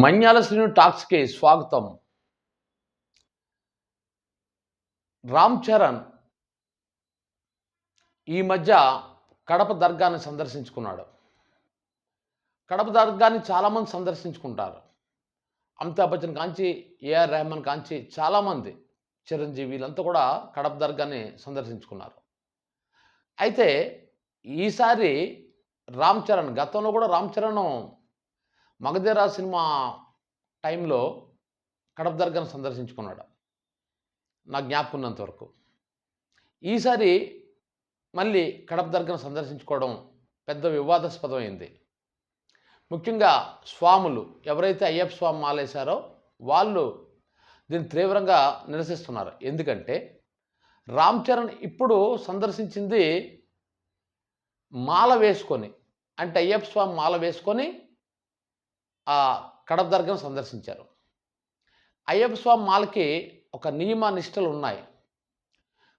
మన్యాల శ్రీను టాక్స్కి స్వాగతం. రామ్ చరణ్ ఈ మధ్య కడప దర్గాని సందర్శించుకున్నాడు. కడప దర్గాని చాలామంది సందర్శించుకుంటారు. అమితాబ్ బచ్చన్ కాంచి ఏఆర్ రెహమాన్ కాంచి చాలామంది చిరంజీవి వీళ్ళంతా కూడా కడప దర్గాని సందర్శించుకున్నారు. అయితే ఈసారి రామ్ చరణ్ గతంలో కూడా రామ్ చరణ్ మగధీరా సినిమా టైంలో కడప దర్గాను సందర్శించుకున్నాడు. నా జ్ఞాపకం ఉన్నంతవరకు ఈసారి మళ్ళీ కడప దర్గాను సందర్శించుకోవడం పెద్ద వివాదాస్పదమైంది. ముఖ్యంగా స్వాములు ఎవరైతే అయ్యప్ప స్వామి మాలేశారో వాళ్ళు దీన్ని తీవ్రంగా నిరసిస్తున్నారు. ఎందుకంటే రామ్ చరణ్ ఇప్పుడు సందర్శించింది మాల వేసుకొని అంటే అయ్యప్ప స్వామి మాల వేసుకొని ఆ కడప దర్గాను సందర్శించారు. అయ్యప్ప స్వామి మాలకి ఒక నియమ నిష్టలు ఉన్నాయి.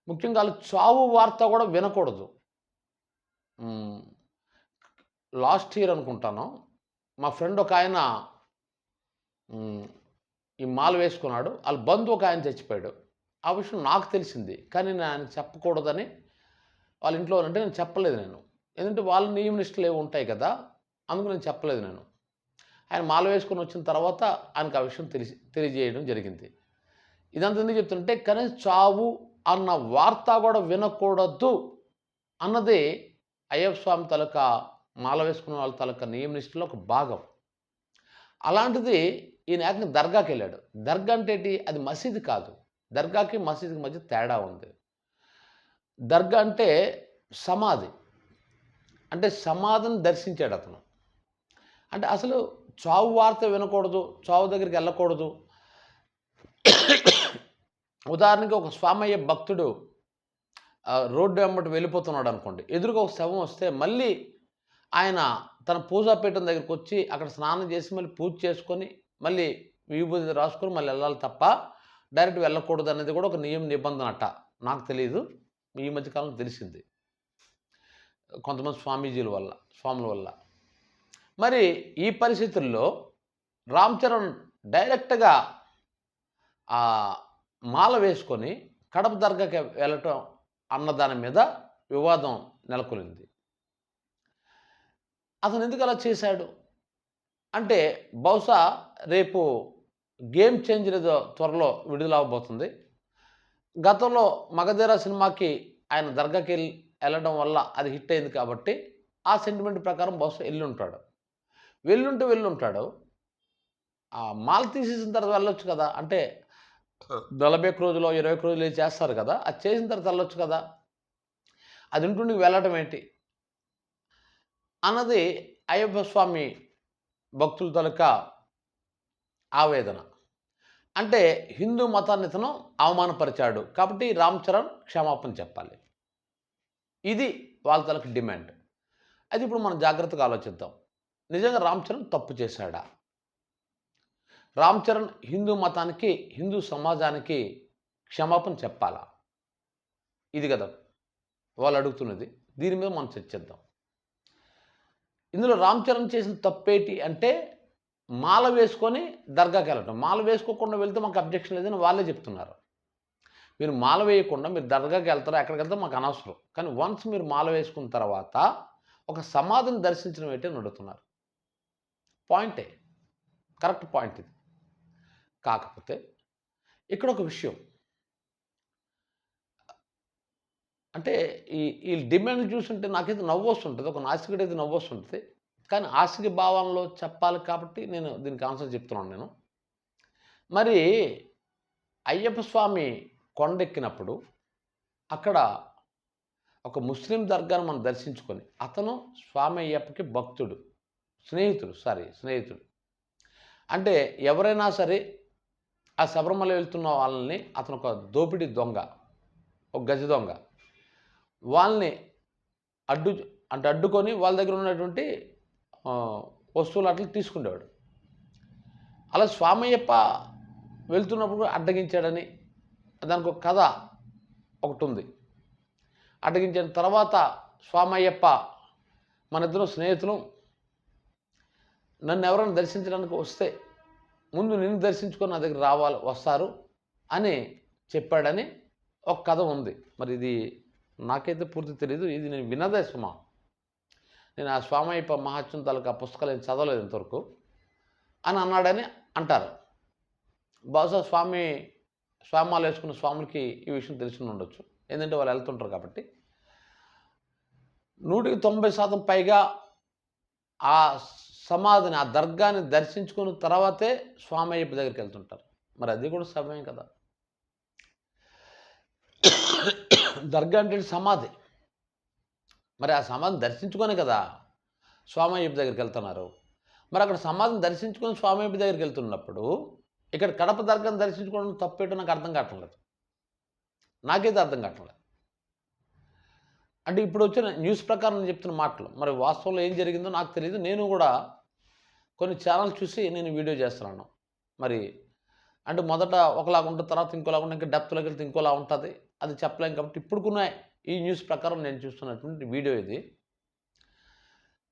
ముఖ్యంగా వాళ్ళు చావు వార్త కూడా వినకూడదు. లాస్ట్ ఇయర్ అనుకుంటాను మా ఫ్రెండ్ ఒక ఆయన ఈ మాల వేసుకున్నాడు వాళ్ళ బంధువు ఒక ఆయన చచ్చిపోయాడు. ఆ విషయం నాకు తెలిసింది కానీ నేను చెప్పకూడదని వాళ్ళ ఇంట్లో అంటే నేను చెప్పలేదు నేను. ఎందుకంటే వాళ్ళ నియమ నిష్టలు ఏవి ఉంటాయి కదా అందుకు నేను చెప్పలేదు నేను. ఆయన మాల వేసుకొని వచ్చిన తర్వాత ఆయనకు ఆ విషయం తెలిసి తెలియజేయడం జరిగింది. ఇదంతా ఎందుకు చెప్తుంటే కనీసం చావు అన్న వార్త కూడా వినకూడదు అన్నది అయ్యప్ప స్వామి తాలూకా మాల వేసుకున్న వాళ్ళ తాలూకా నియమ నిష్ఠలో ఒక భాగం. అలాంటిది ఈయన ఏకంగా దర్గాకి వెళ్ళాడు. దర్గా అంటే అది మసీదు కాదు. దర్గాకి మసీదుకి మధ్య తేడా ఉంది. దర్గా అంటే సమాధి. అంటే సమాధిని దర్శించాడు అతను. అంటే అసలు చావు వార్త వినకూడదు చావు దగ్గరికి వెళ్ళకూడదు. ఉదాహరణకి ఒక స్వామయ్య భక్తుడు రోడ్డు వెంబటి వెళ్ళిపోతున్నాడు అనుకోండి. ఎదురుగా ఒక శవం వస్తే మళ్ళీ ఆయన తన పూజాపీఠం దగ్గరికి వచ్చి అక్కడ స్నానం చేసి మళ్ళీ పూజ చేసుకొని మళ్ళీ విభూతి రాసుకొని మళ్ళీ వెళ్ళాలి తప్ప డైరెక్ట్ వెళ్ళకూడదు అనేది కూడా ఒక నియమ నిబంధన అట్ట నాకు తెలియదు ఈ మధ్యకాలంలో తెలిసింది. కొంతమంది స్వామీజీల వల్ల స్వాముల వల్ల. మరి ఈ పరిస్థితుల్లో రామ్ చరణ్ డైరెక్ట్గా మాల వేసుకొని కడప దర్గాకి వెళ్ళటం అన్న దాని మీద వివాదం నెలకొనింది. అతను ఎందుకు అలా చేశాడు? అంటే బహుశా రేపు గేమ్ చేంజర్ ఏదో త్వరలో విడుదలవబోతుంది. గతంలో మగధీర సినిమాకి ఆయన దర్గాకి వెళ్ళి వెళ్ళడం వల్ల అది హిట్ అయింది కాబట్టి ఆ సెంటిమెంట్ ప్రకారం బహుశా వెళ్ళి ఉంటాడు వెళ్ళుంటూ వెళ్ళుంటాడు. ఆ మాల తీసేసిన తర్వాత వెళ్ళొచ్చు కదా. అంటే నలభై రోజులు ఇరవై రోజులు చేస్తారు కదా. అది చేసిన తర్వాత వెళ్ళొచ్చు కదా. అది ఉంటుండి వెళ్ళటం ఏంటి? అన్నది అయ్యప్ప స్వామి భక్తుల తాలూకా ఆవేదన. అంటే హిందూ మతాన్ని ఇతను అవమానపరిచాడు. కాబట్టి రామ్ చరణ్ క్షమాపణ చెప్పాలి. ఇది వాళ్ళ తాలూకు డిమాండ్. అది ఇప్పుడు మనం జాగ్రత్తగా ఆలోచిద్దాం. నిజంగా రామ్ చరణ్ తప్పు చేశాడా? రామ్ చరణ్ హిందూ మతానికి హిందూ సమాజానికి క్షమాపణ చెప్పాలా? ఇది కదా వాళ్ళు అడుగుతున్నది. దీని మీద మనం చర్చిద్దాం ఇందులో రామ్ చరణ్ చేసిన తప్పేటి అంటే మాల వేసుకొని దర్గాకి వెళ్ళటం. మాల వేసుకోకుండా వెళ్తే మాకు అబ్జెక్షన్ లేదని వాళ్ళే చెప్తున్నారు. మీరు మాల వేయకుండా మీరు దర్గాకి వెళ్తారో ఎక్కడికి వెళ్తారో మాకు అనవసరం. కానీ వన్స్ మీరు మాల వేసుకున్న తర్వాత ఒక సమాధిని దర్శించడం ఏంటి అని అడుగుతున్నారు. పాయింటే కరెక్ట్ పాయింట్ ఇది. కాకపోతే ఇక్కడ ఒక విషయం. అంటే ఈ ఈ డిమాండ్ చూస్తుంటే నాకైతే నవ్వు వస్తుంటుంది ఒక నాస్తికుడైతే నవ్వు వస్తుంటుంది. కానీ ఆస్తిక భావంలో చెప్పాలి కాబట్టి నేను దీనికి ఆన్సర్ చెప్తున్నాను నేను. మరి అయ్యప్ప స్వామి కొండెక్కినప్పుడు అక్కడ ఒక ముస్లిం దర్గాను మనం దర్శించుకొని అతను స్వామి అయ్యప్పకి భక్తుడు. స్నేహితుడు సారీ స్నేహితుడు అంటే ఎవరైనా సరే ఆ శబరిమల వెళ్తున్న వాళ్ళని అతను ఒక దోపిడీ దొంగ ఒక గజ దొంగ. వాళ్ళని అడ్డు అంటే అడ్డుకొని వాళ్ళ దగ్గర ఉన్నటువంటి వస్తువులు అట్లా తీసుకునేవాడు అలా స్వామయ్యప్ప వెళ్తున్నప్పుడు అడ్డగించాడని దానికి ఒక కథ ఒకటి ఉంది. అడ్డగించిన తర్వాత స్వామయ్యప్ప మన ఇద్దరు స్నేహితులు నన్ను ఎవరైనా దర్శించడానికి వస్తే ముందు నిన్ను దర్శించుకొని నా దగ్గర రావాలి వస్తారు అని చెప్పాడని ఒక కథ ఉంది. మరి ఇది నాకైతే పూర్తి తెలియదు ఇది నేను వినదే సుమా. నేను ఆ స్వామయ్యప్ప మహాత్యం తాలూకా పుస్తకాలు నేను చదవలేదు ఇంతవరకు అని అన్నాడని అంటారు. బహుశా స్వామి స్వామాలు వేసుకున్న స్వాములకి ఈ విషయం తెలిసి ఉండొచ్చు. ఎందుకంటే వాళ్ళు వెళ్తుంటారు కాబట్టి. నూటికి తొంభై శాతం పైగా ఆ సమాధిని ఆ దర్గాని దర్శించుకున్న తర్వాతే స్వామయ్యప్ప దగ్గరికి వెళ్తుంటారు. మరి అది కూడా సమయం కదా. దర్గా అంటే సమాధి. మరి ఆ సమాధిని దర్శించుకొని కదా స్వామయ్యప్ప దగ్గరికి వెళ్తున్నారు. మరి అక్కడ సమాధిని దర్శించుకొని స్వామయ్యప్ప దగ్గరికి వెళ్తున్నప్పుడు ఇక్కడ కడప దర్గాను దర్శించుకోవడం తప్పేటో నాకు అర్థం కావట్లేదు. నాకైతే అర్థం కావట్లేదు. అంటే ఇప్పుడు వచ్చిన న్యూస్ ప్రకారం నేను చెప్తున్న మాటలు. మరి వాస్తవంలో ఏం జరిగిందో నాకు తెలియదు నేను కూడా కొన్ని ఛానల్ చూసి నేను వీడియో చేస్తున్నాను. మరి అంటే మొదట ఒకలాగా ఉంటుంది తర్వాత ఇంకోలాగా ఉంటుంది ఇంకా డెప్త్లోకి వెళ్తే ఇంకోలా ఉంటుంది. అది చెప్పలేం కాబట్టి ఇప్పుడుకున్న ఈ న్యూస్ ప్రకారం నేను చూస్తున్నటువంటి వీడియో ఇది.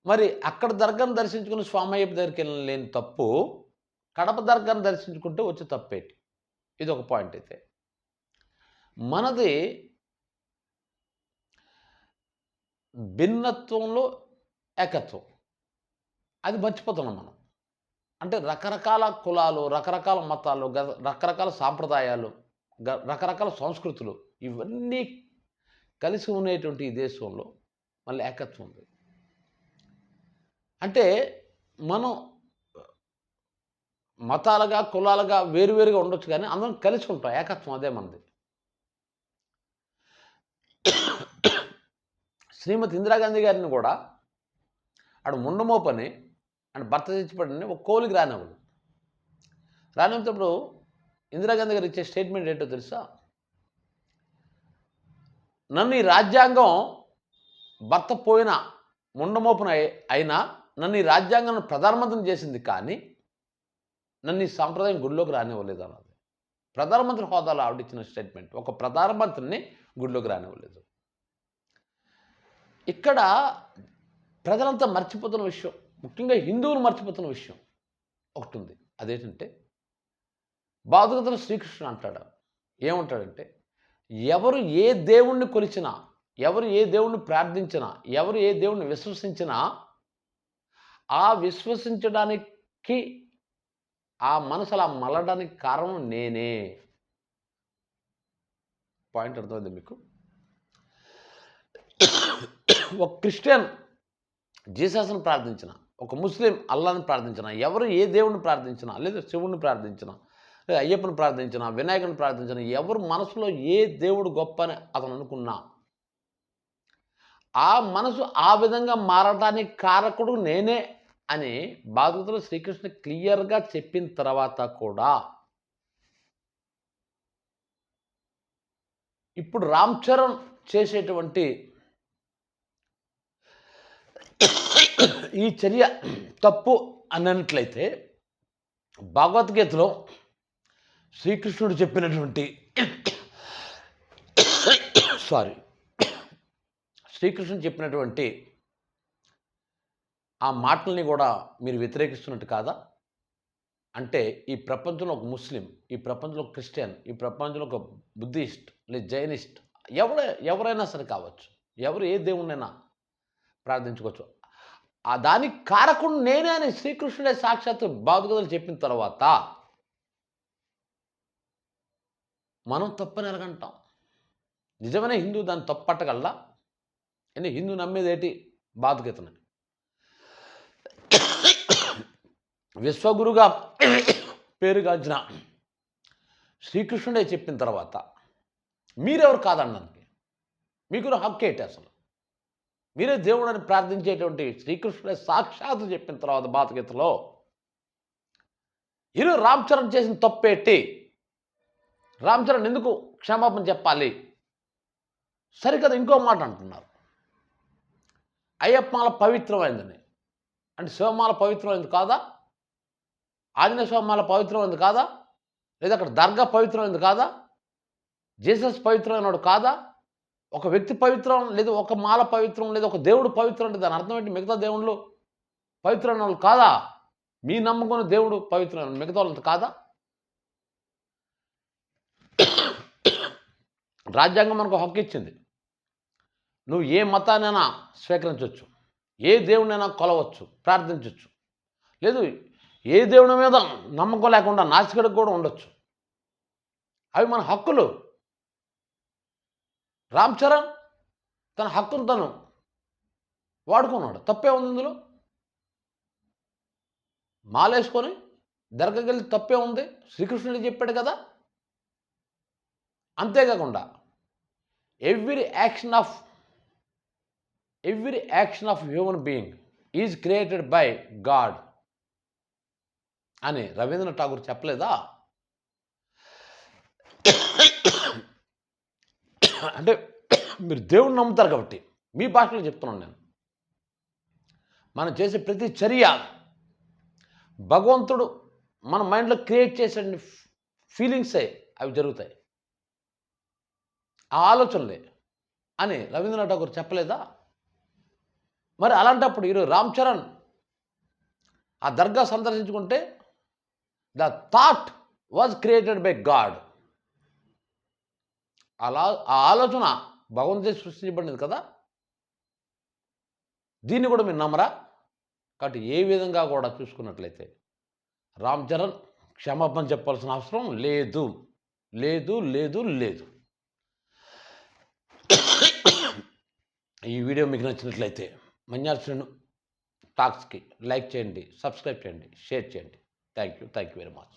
మరి అక్కడ దర్గాను దర్శించుకుని స్వామయ్య దగ్గరికి వెళ్ళలేని తప్పు కడప దర్గాను దర్శించుకుంటే వచ్చే తప్పేటి? ఇది ఒక పాయింట్ అయితే. మనది భిన్నత్వంలో ఏకత్వం. అది మర్చిపోతున్నాం మనం. అంటే రకరకాల కులాలు రకరకాల మతాలు గ- రకరకాల సాంప్రదాయాలు గ- రకరకాల సంస్కృతులు ఇవన్నీ కలిసి ఉండేటువంటి ఈ దేశంలో మళ్ళీ ఏకత్వం ఉంది. అంటే మనం మతాలుగా కులాలుగా వేరువేరుగా ఉండొచ్చు కానీ అందరం కలిసి ఉంటాం. ఏకత్వం అదే మనది. శ్రీమతి ఇందిరాగాంధీ గారిని కూడా ఆడు ముండమోపని అండ్ భర్త తెచ్చిపడని ఒక కోలికి రానివ్వడు. రానివ్వటప్పుడు ఇందిరాగాంధీ గారు ఇచ్చే స్టేట్మెంట్ ఏంటో తెలుసా? నన్ను ఈ రాజ్యాంగం భర్త పోయిన ముండమోపున అయినా నన్ను ఈ రాజ్యాంగాన్ని ప్రధానమంత్రిని చేసింది కానీ నన్ను ఈ సాంప్రదాయం గుడిలోకి రానివ్వలేదు అన్నది. ప్రధానమంత్రి హోదాలో ఆవిడ ఇచ్చిన స్టేట్మెంట్ ఒక ప్రధానమంత్రిని గుడిలోకి రానివ్వలేదు. ఇక్కడ ప్రజలంతా మర్చిపోతున్న విషయం ముఖ్యంగా హిందువులు మర్చిపోతున్న విషయం ఒకటి ఉంది అదేంటంటే బాధగతలు శ్రీకృష్ణుడు అంటాడు. ఏమంటాడంటే ఎవరు ఏ దేవుణ్ణి కొలిచినా ఎవరు ఏ దేవుణ్ణి ప్రార్థించినా ఎవరు ఏ దేవుణ్ణి విశ్వసించినా ఆ విశ్వసించడానికి ఆ మనసు అలా మలడానికి కారణం నేనే. పాయింట్ అర్థమైంది మీకు? ఒక క్రిస్టియన్ జీసస్ని ప్రార్థించిన ఒక ముస్లిం అల్లాని ప్రార్థించిన ఎవరు ఏ దేవుడిని ప్రార్థించినా లేదా శివుడిని ప్రార్థించినా లేదా అయ్యప్పని ప్రార్థించినా వినాయకుని ప్రార్థించినా ఎవరు మనసులో ఏ దేవుడు గొప్ప అని అతను అనుకున్నా ఆ మనసు ఆ విధంగా మారడానికి కారకుడు నేనే అని బాధితులు శ్రీకృష్ణ క్లియర్గా చెప్పిన తర్వాత కూడా ఇప్పుడు రామ్ చరణ్ చేసేటువంటి ఈ చర్య తప్పు అన్నట్లయితే భగవద్గీతలో శ్రీకృష్ణుడు చెప్పినటువంటి సారీ శ్రీకృష్ణుడు చెప్పినటువంటి ఆ మాటల్ని కూడా మీరు వ్యతిరేకిస్తున్నట్టు కాదా? అంటే ఈ ప్రపంచంలో ఒక ముస్లిం ఈ ప్రపంచంలో ఒక క్రిస్టియన్ ఈ ప్రపంచంలో ఒక బుద్ధిస్ట్ లేదా జైనిస్ట్ ఎవడ ఎవరైనా సరే కావచ్చు. ఎవరు ఏ దేవుణ్ణైనా ప్రార్థించుకోవచ్చు. ఆ దానికి కారకుడు నేనే అని శ్రీకృష్ణుడే సాక్షాత్తు బాధగదులు చెప్పిన తర్వాత మనం తప్పని ఎరగంటాం నిజమైన హిందూ దాన్ని తప్పట్టగలరా అంటే హిందూ నమ్మేదేటి ఏంటి? బాధగీతని విశ్వగురుగా పేరుగాంచిన శ్రీకృష్ణుడే చెప్పిన తర్వాత మీరెవరు కాదనడానికి మీకు హక్కు ఏంటి అసలు? మీరే దేవుడని ప్రార్థించేటువంటి శ్రీకృష్ణుడే సాక్షాత్తు చెప్పిన తర్వాత భాతగీతలో ఇరు రామ్ చరణ్ చేసిన తప్పేటి? రామ్ చరణ్ ఎందుకు క్షమాపణ చెప్పాలి? సరికదా ఇంకో మాట అంటున్నారు. అయ్యప్పమాల పవిత్రమైందని. అంటే శివమాల పవిత్రమైంది కాదా? ఆంజనేయ స్వామిమాల పవిత్రమైంది కాదా? లేదా అక్కడ దర్గా పవిత్రమైంది కాదా? జీసస్ పవిత్రమైనడు కాదా? ఒక వ్యక్తి పవిత్రం లేదా ఒక మాల పవిత్రం లేదు ఒక దేవుడు పవిత్రం అంటే దాని అర్థం ఏంటి? మిగతా దేవుళ్ళు పవిత్రమైన వాళ్ళు కాదా? మీ నమ్మకం దేవుడు పవిత్రమైన మిగతా వాళ్ళు కాదా? రాజ్యాంగం మనకు హక్కు ఇచ్చింది. నువ్వు ఏ మతాన్నైనా స్వీకరించవచ్చు ఏ దేవుడినైనా కొలవచ్చు ప్రార్థించవచ్చు లేదు ఏ దేవుని మీద నమ్మకం లేకుండా నాసికడికి కూడా ఉండొచ్చు. అవి మన హక్కులు. రామ్ చరణ్ తన హక్కును తను వాడుకున్నాడు. తప్పే ఉంది ఇందులో? మాలేసుకొని దర్గకెళ్ళి తప్పే ఉంది? శ్రీకృష్ణుడు చెప్పాడు కదా? అంతేకాకుండా every action of every action of human being is created by God అని రవీంద్రనాథ్ ఠాగూర్ చెప్పలేదా? అంటే మీరు దేవుణ్ణి నమ్ముతారు కాబట్టి. మీ భాషలో చెప్తున్నాను నేను. మనం చేసే ప్రతి చర్య భగవంతుడు మన మైండ్లో క్రియేట్ చేసే ఫీలింగ్సే అవి జరుగుతాయి. ఆ ఆలోచనలే. అని రవీంద్రనాథ్ ఠాగూర్ చెప్పలేదా? మరి అలాంటప్పుడు ఈరోజు రామ్ చరణ్ ఆ దర్గా సందర్శించుకుంటే the thought was created by God. అలా ఆ ఆలోచన భగవంతుడే సృష్టించబడింది కదా? దీన్ని కూడా మీరు నమ్మరా? కాబట్టి ఏ విధంగా కూడా చూసుకున్నట్లయితే రామ్ చరణ్ క్షమాపణ చెప్పాల్సిన అవసరం లేదు. లేదు లేదు లేదు. ఈ వీడియో మీకు నచ్చినట్లయితే మన్యాశ్రీను టాక్స్కి లైక్ చేయండి సబ్స్క్రైబ్ చేయండి షేర్ చేయండి. Thank you thank you very much.